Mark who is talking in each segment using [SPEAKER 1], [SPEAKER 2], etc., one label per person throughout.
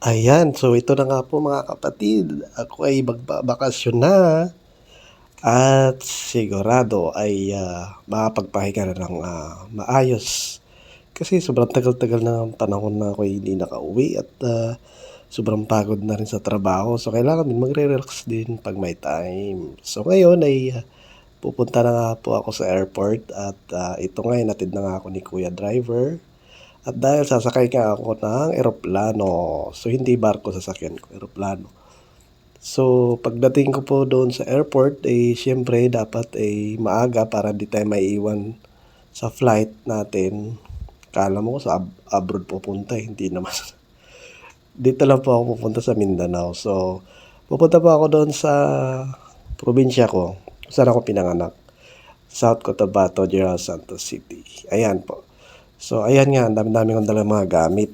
[SPEAKER 1] Ayan, so ito na nga po mga kapatid. Ako ay magbabakasyon na at sigurado ay ah, makapagpahinga na ng ah, maayos. Kasi sobrang tagal-tagal na ng panahon na ako hindi nakauwi at ah, sobrang pagod na rin sa trabaho. So kailangan din magre-relax din pag may time. So ngayon ay ah, pupunta na nga po ako sa airport at ah, ito nga natid na nga ako ni Kuya Driver. At dahil sasakay nga ako ng eroplano. So, hindi barko sasakyan ko, eroplano. So, pagdating ko po doon sa airport, eh, syempre, dapat eh, maaga para di tayo maiiwan sa flight natin. Kala mo sa ab- abroad pupunta, eh, hindi naman. Dito lang po ako pupunta sa Mindanao. So, pupunta po ako doon sa probinsya ko. Saan ako pinanganak. South Cotabato, General Santos City. Ayan po. So, ayan nga, dami-dami kong dalang mga gamit.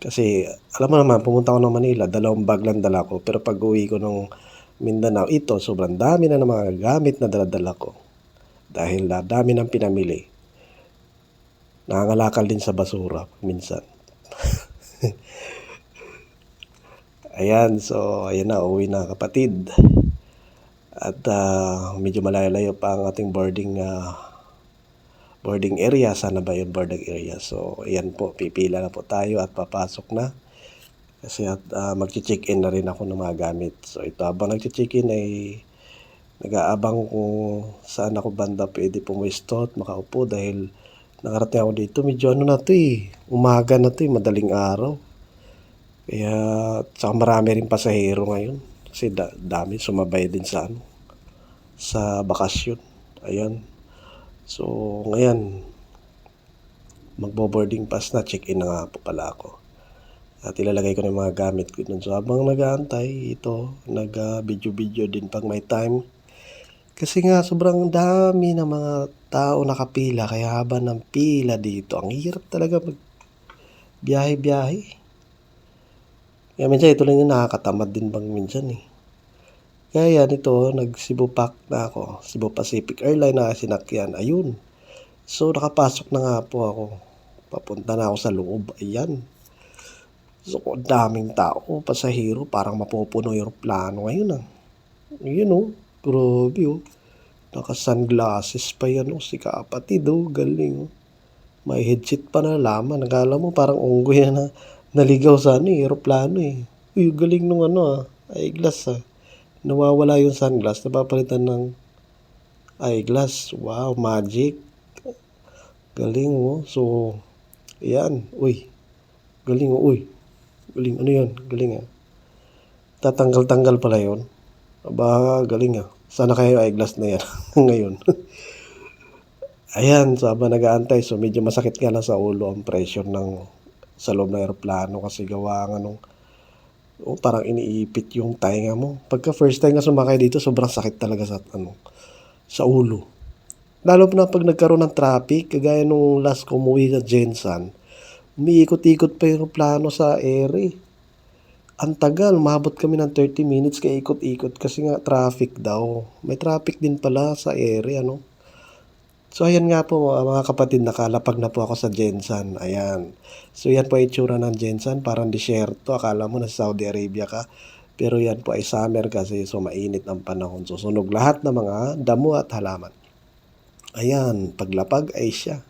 [SPEAKER 1] Kasi, alam mo naman, pumunta ako ng Manila, dalawang bag lang dala ko. Pero pag uwi ko ng Mindanao, ito, sobrang dami na ng mga gamit na daladala ko. Dahil na dami ng pinamili. Nangangalakal din sa basura minsan. Ayan, so, ayan na, uwi na kapatid. At ah, medyo malayo-layo pa ang ating boarding ah, boarding area. Sana ba yung boarding area? So, ayan po, pipila na po tayo at papasok na. Kasi at uh, mag-check-in na rin ako ng mga gamit. So, ito habang nag-check-in ay nag-aabang kung saan ako banda pwede pumuesto at makaupo dahil nakarating ako dito. Medyo ano na to eh, umaga na to eh, madaling araw. Kaya, tsaka marami rin pasahero ngayon. Kasi da- dami sumabay din sa ano, sa bakasyon. Ayan. So, ngayon, magbo-boarding pass na, check-in na nga po pala ako. At ilalagay ko na yung mga gamit ko dun. So, habang nag-aantay, ito, nag-video-video din pag may time. Kasi nga, sobrang dami ng mga tao nakapila. Kaya haba ng pila dito, ang hirap talaga mag biyahe-biyahe. Kaya minsan ito lang yung nakakatamad din bang minsan eh. Kaya yan, ito, nag-Cebu Pac na ako. Cebu Pacific Airline na sinakyan. Ayun. So, nakapasok na nga po ako. Papunta na ako sa loob. Ayan. So, daming tao, pasahero, parang mapupuno yung plano ngayon ah. Ayun oh, grabe oh. Naka-sunglasses pa yan oh, si kapatid oh, galing oh. May headset pa na laman. Nagala mo parang unggoy na naligaw sa ano eh, aeroplano eh. Uy, galing nung ano ah, eyeglass ah. Nawawala yung sunglass, napapalitan ng eyeglass. Wow, magic. Galing oh. So, yan. Uy, galing oh. Uy, galing. Ano yan? Galing ah. Tatanggal-tanggal pala yun. Aba, galing ah. Sana kayo eyeglass na yan ngayon. Ayan, so habang nag-aantay, so medyo masakit nga lang sa ulo ang pressure ng sa loob ng aeroplano kasi gawa nga nung oh, parang iniipit yung tainga mo. Pagka first time nga sumakay dito, sobrang sakit talaga sa ano sa ulo. Lalo na pag nagkaroon ng traffic, kagaya nung last ko umuwi sa Jensan, umiikot-ikot pa yung plano sa ere. Ang tagal, umabot kami ng 30 minutes kaya ikot-ikot kasi nga traffic daw. May traffic din pala sa ere, ano. So, ayan nga po mga, kapatid, nakalapag na po ako sa Jensan. Ayan. So, yan po itsura ng Jensan. Parang disyerto. Akala mo na sa Saudi Arabia ka. Pero yan po ay summer kasi so mainit ang panahon. So, sunog lahat ng mga damo at halaman. Ayan, paglapag ay siya.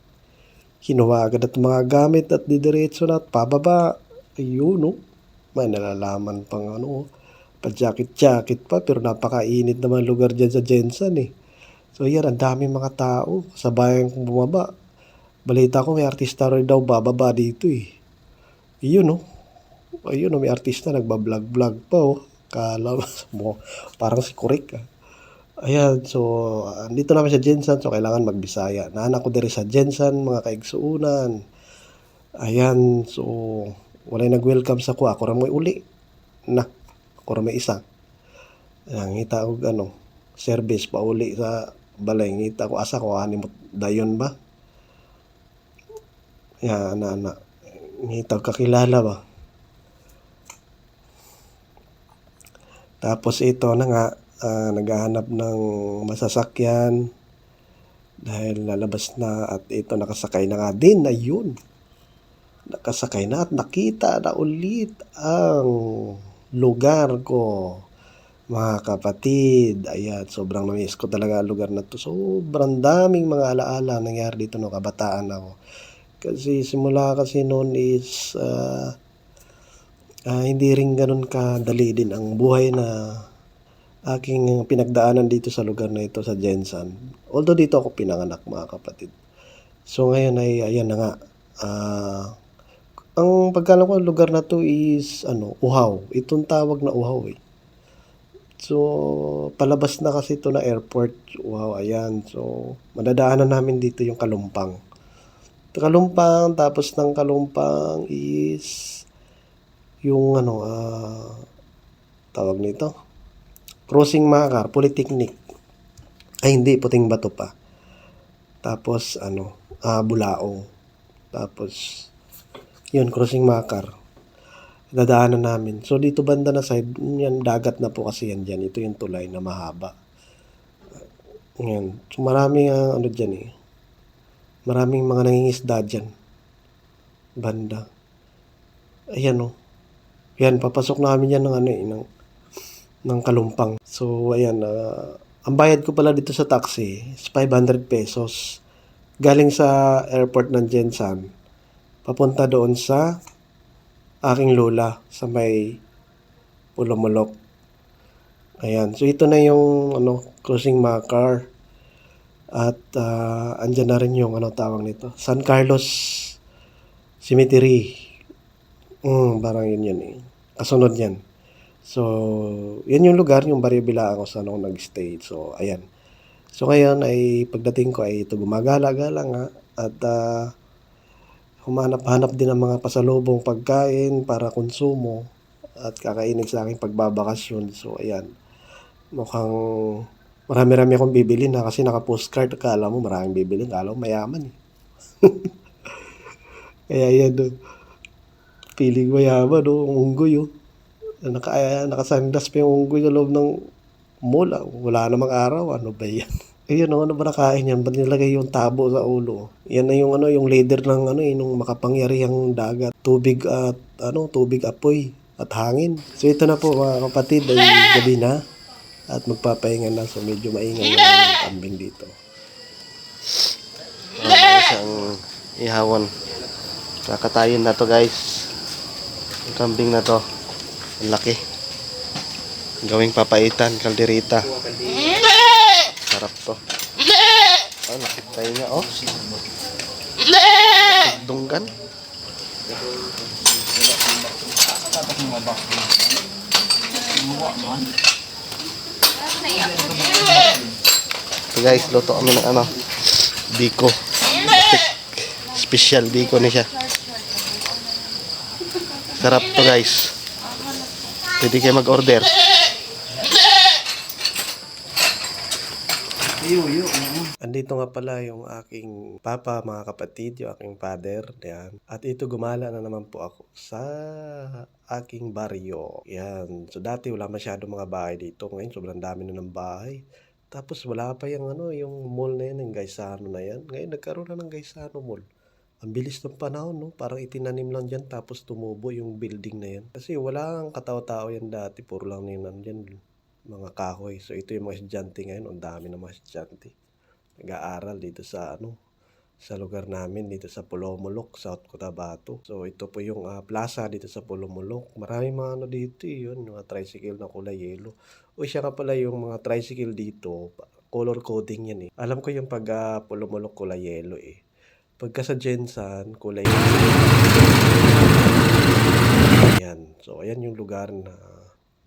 [SPEAKER 1] Kinuha agad at mga gamit at didiretso na at pababa. Ayun, no? May nalalaman pang ano, oh. pa-jacket-jacket pa. Pero napakainit naman lugar dyan sa Jensan eh. So yan, ang daming mga tao. Sabayan kong bumaba. Balita ko may artista rin daw bababa dito eh. Iyon no. Ayun no, may artista nagbablog-vlog pa oh. Kala mo, parang si Kurik ah. Ayan, so andito namin sa Jensan, so kailangan magbisaya. Naanak ko diri sa Jensan, mga kaigsuunan. Ayan, so walay nag-welcome sa ko. Ako ra mo uli. Na, ako ra may isa. Ayan, ngita og ano, service pa uli sa balay. Ngita ko asa ko ani mo dayon ba? Yan, na, na. Ngita kakilala ba? Tapos ito na nga, ah, naghahanap ng masasakyan dahil lalabas na at ito nakasakay na nga din. Ayun. nakasakay na at nakita na ulit ang lugar ko. Mga kapatid, ayan, sobrang namiss ko talaga ang lugar na to. Sobrang daming mga alaala ang nangyari dito nung kabataan ako. Kasi simula kasi noon is ah, ah, hindi rin ganun kadali din ang buhay na aking pinagdaanan dito sa lugar na ito sa Jensan. Although dito ako pinanganak mga kapatid. So ngayon ay ayan na nga. Ah, ang pagkalam ko lugar na to is ano, Uhaw. Itong tawag na Uhaw eh. So palabas na kasi ito na airport. Wow, ayan. So madadaanan namin dito yung Kalumpang. Kalumpang tapos ng Kalumpang is yung ano ah tawag nito Crossing Makar, Polytechnic. Ay hindi, Puting Bato pa. Tapos ano, ah Bulaong. Tapos yun, Crossing Makar. Dadaanan namin. So dito banda na side, yan dagat na po kasi yan dyan. Ito yung tulay na mahaba. Yan. So maraming ah, ano dyan eh. Maraming mga nangingisda dyan. Banda. Ayan oh. Yan, papasok namin yan ng ano eh, ng, ng kalumpang. So, ayan, ah, ang bayad ko pala dito sa taxi is 500 pesos. Galing sa airport ng Jensan, papunta doon sa aking lola sa may Pulomolok. Ayan, so ito na yung ano, crossing Makar. At ah, andyan na rin yung ano tawag nito, San Carlos Cemetery. Mm, parang yun yun eh. Kasunod yan. So, yan yung lugar, yung Barrio Bilaan kung saan ako nag-stay. So, ayan. So, ngayon ay pagdating ko ay ito gumagala-gala nga at ah, humanap-hanap din ng mga pasalubong pagkain para konsumo at kakainin sa aking pagbabakasyon. So, ayan. Mukhang marami-rami akong bibili na kasi naka-postcard. Akala mo maraming bibili. Akala mo mayaman eh. Kaya yan, no. Feeling mayaman, no. Ang unggoy, oh. Naka, ah, naka-sunglass pa yung unggoy sa loob ng mall. ah. Wala namang araw. Ano ba yan? Ayun, no, ano ba nakain yan? Ba't nilagay yung tabo sa ulo? Yan na yung ano, yung leader ng ano, eh, nung makapangyarihang dagat. Tubig at ano, tubig apoy at hangin. So ito na po mga kapatid, ay gabi na. At magpapahinga na. So medyo maingay yung kambing dito. Uh, isang ihawan. Kakatayin na to guys. Yung kambing na to. Ang laki. Gawing papaitan, kalderita. Sarap to. Oh, nakitay niya oh. Dunggan. So guys, luto kami ng ano, biko. Special biko ni siya. Sarap to guys. Pwede kayo mag-order. Andito nga pala yung aking papa, mga kapatid, yung aking father. Yan. At ito gumala na naman po ako sa aking baryo. Yan. So dati wala masyado mga bahay dito. Ngayon sobrang dami na ng bahay. Tapos wala pa yung ano, yung mall na yan, yung Gaisano na yan. Ngayon nagkaroon na ng Gaisano Mall. Ang bilis ng panahon, no? Parang itinanim lang dyan tapos tumubo yung building na yan. Kasi wala ang katao-tao yan dati. Puro lang yun nandyan, mga kahoy. So ito yung mga estudyante ngayon. Ang dami ng mga estudyante. Nag-aaral dito sa ano, sa lugar namin dito sa Pulomolok, South Cotabato. So ito po yung ah, plaza dito sa Pulomolok. Maraming mga ano dito eh, yun, mga tricycle na kulay yellow. O siya nga pala yung mga tricycle dito, color coding yan eh. Alam ko yung pag ah, Pulomolok kulay yellow eh. Pagka sa Jensan, kulay yan. So ayan yung lugar na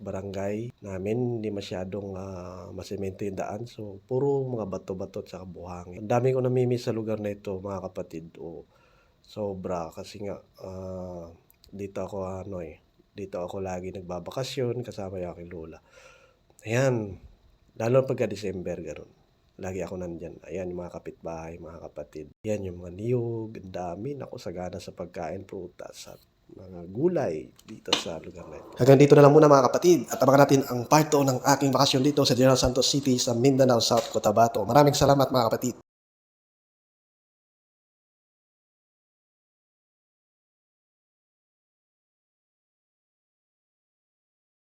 [SPEAKER 1] barangay namin. Hindi masyadong ah, masemento yung daan. So puro mga bato-bato at saka buhangin. Ang dami ko namimiss sa lugar na ito mga kapatid. O, sobra kasi nga ah, dito ako ano eh. Dito ako lagi nagbabakasyon kasama yung aking lola. Ayan. Lalo pagka December, ganun. Lagi ako nandyan. Ayan, yung mga kapitbahay, mga kapatid. Yan, yung mga niyog, ang dami. Naku, sagana sa pagkain, prutas, at mga gulay dito sa lugar na ito. Hanggang dito na lang muna mga kapatid. At abangan natin ang part 2 ng aking bakasyon dito sa General Santos City sa Mindanao, South Cotabato. Maraming salamat mga kapatid.